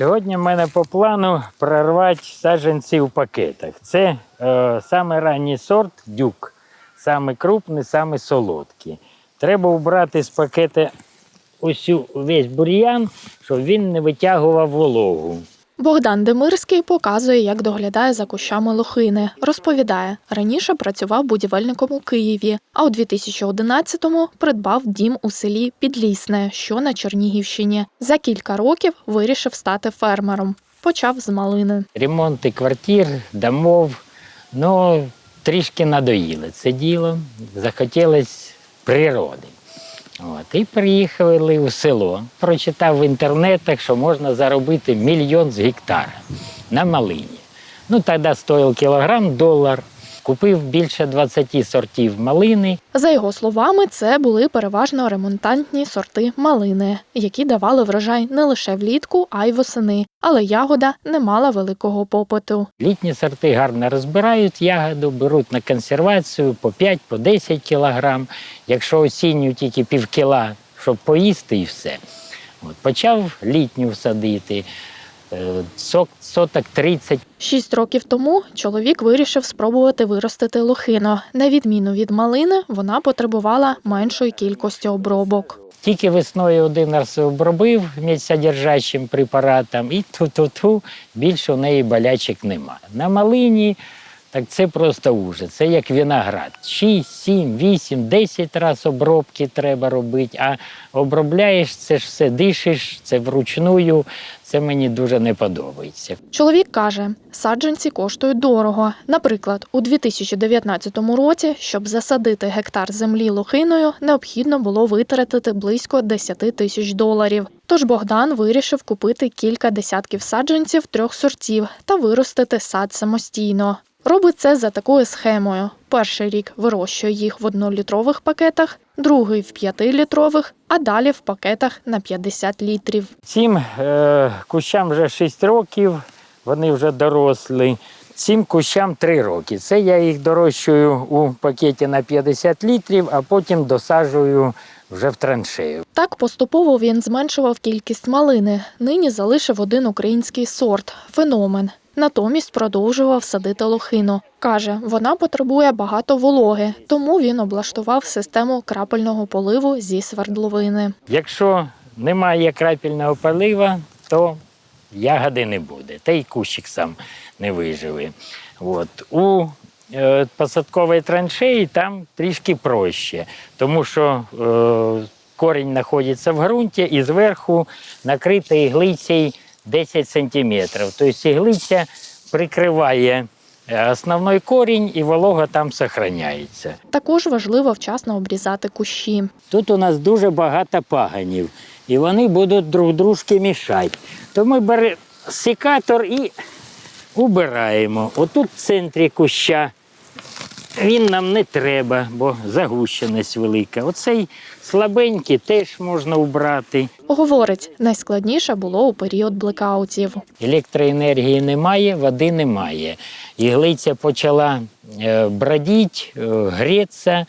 Сьогодні в мене по плану прорвати саджанці в пакетах. Це е, саме ранній сорт дюк, саме крупний, саме солодкий. Треба убрати з пакета усю весь бур'ян, щоб він не витягував вологу. Богдан Демирський показує, як доглядає за кущами лохини. Розповідає, раніше працював будівельником у Києві, а у 2011-му придбав дім у селі Підлісне, що на Чернігівщині. За кілька років вирішив стати фермером. Почав з малини. Ремонти квартир, домов, ну трішки надоїли це діло. Захотілося природи. От, і приїхали у село. Прочитав в інтернетах, що можна заробити мільйон з гектара на малині. Ну, тоді стоїв кілограм долар. Купив більше 20 сортів малини. За його словами, це були переважно ремонтантні сорти малини, які давали врожай не лише влітку, а й восени. Але ягода не мала великого попиту. Літні сорти гарно розбирають ягоду, беруть на консервацію по 5 по 10 кілограм. Якщо осінню тільки пів кіла, щоб поїсти і все. От, почав літню садити, соток 30. Шість років тому чоловік вирішив спробувати виростити лохину. На відміну від малини, вона потребувала меншої кількості обробок. Тільки весною один раз обробив місцедержачим препаратом, і ту-ту-ту, більше у неї болячок нема. На малині так це просто ужас. Це як виноград. 6, 7, 8, 10 разів обробки треба робити, а обробляєш це ж все дишиш, це вручную. Це мені дуже не подобається. Чоловік каже, саджанці коштують дорого. Наприклад, у 2019 році, щоб засадити гектар землі лохиною, необхідно було витратити близько 10 тисяч доларів. Тож Богдан вирішив купити кілька десятків саджанців трьох сортів та виростити сад самостійно. Робить це за такою схемою: перший рік вирощує їх в однолітрових пакетах, другий в п'ятилітрових, а далі в пакетах на 50 літрів. Цим е, кущам вже 6 років, вони вже дорослі. Цим кущам 3 роки. Це я їх дорощую у пакеті на 50 літрів, а потім досаджую вже в траншею. Так поступово він зменшував кількість малини. Нині залишив один український сорт феномен. Натомість продовжував садити лохину. Каже, вона потребує багато вологи, тому він облаштував систему крапельного поливу зі свердловини. Якщо немає крапельного полива, то ягоди не буде, та й кущик сам не виживе. От. У е, посадковій траншеї там трішки проще, тому що е, корінь знаходиться в ґрунті і зверху накрита іглицею 10 сантиметрів. Тобто іглиця прикриває е, основний корінь і волога там зберігається. Також важливо вчасно обрізати кущі. Тут у нас дуже багато паганів, і вони будуть друг дружки мішати. То ми беремо секатор і убираємо. Отут в центрі куща він нам не треба, бо загущеність велика. Оцей слабенький теж можна убрати. Говорить, найскладніше було у період блекаутів. Електроенергії немає, води немає. Іглиця почала е, бродити, е, грітися,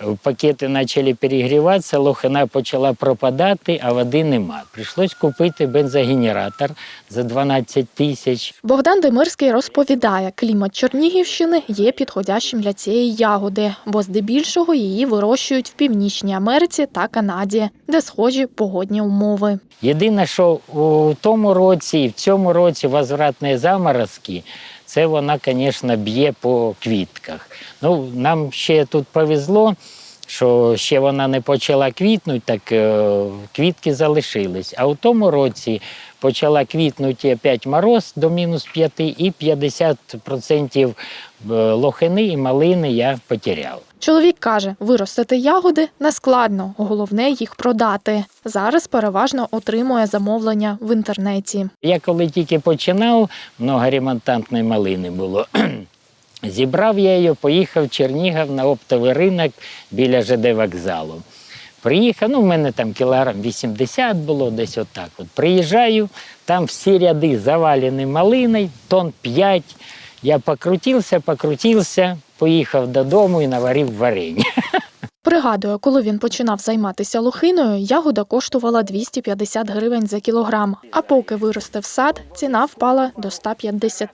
е, пакети почали перегріватися, лохина почала пропадати, а води нема. Прийшлось купити бензогенератор за 12 тисяч. Богдан Демирський розповідає, клімат Чернігівщини є підходящим для цієї ягоди, бо здебільшого її вирощують в Північній Америці та Канаді, де схожі погодні умови. Єдине, що у тому році і в цьому році возвратні заморозки, це вона, звісно, б'є по квітках. Ну, нам ще тут повезло, що ще вона не почала квітнути, так е, квітки залишились. А у тому році почала квітнути опять мороз до мінус 5 і 50% лохини і малини я потеряв. Чоловік каже, виростити ягоди нескладно, головне їх продати. Зараз переважно отримує замовлення в інтернеті. Я коли тільки починав, много ремонтантної малини було. Зібрав я її, поїхав в Чернігів на оптовий ринок біля ЖД вокзалу. Приїхав, ну в мене там кілограм 80 було, десь отак. От. Приїжджаю, там всі ряди завалені малиною, тонн 5. Я покрутився, покрутився, поїхав додому і наварив варення. Пригадує, коли він починав займатися лохиною, ягода коштувала 250 гривень за кілограм. А поки виростив сад, ціна впала до 150.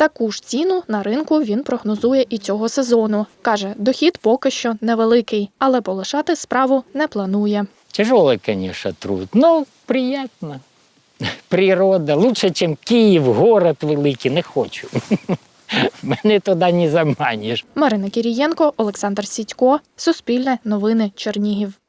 Таку ж ціну на ринку він прогнозує і цього сезону. Каже, дохід поки що невеликий, але полишати справу не планує. Тяжелый, конечно, труд, но приятно. Природа. Лучше, ніж Київ, город великий, не хочу. Мене туди не заманиш. Марина Кірієнко, Олександр Сідько, Суспільне новини Чернігів.